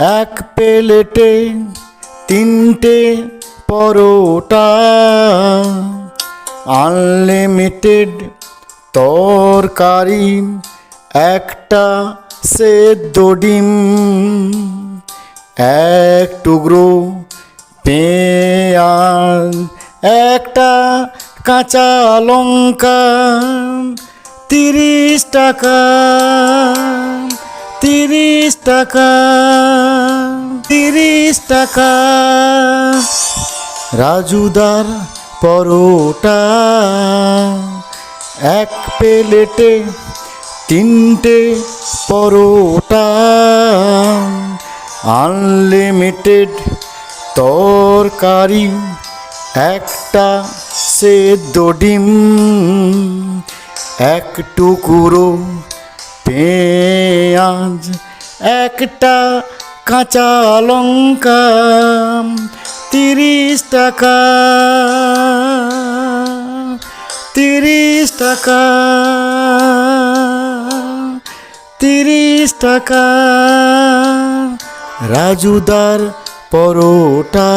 এক প্লেটে তিনটে পরোটা আনলিমিটেড তরকারি, একটা সেদ্ধ ডিম, এক টুকরো পেঁয়াজ, একটা কাঁচা লঙ্কা, তিরিশ টাকা। তিরিশ টাকা তিরিশ টাকা। রাজুদার পরোটা, এক প্লেটে তিনটে পরোটা। আনলিমিটেড তরকারি, একটা সেদ্ধ ডিম, এক টুকরো পেঁয়াজ একটা কাঁচা লঙ্কা তিরিশ টাকা। তিরিশ টাকা। তিরিশ টাকা। রাজুদার পরোটা।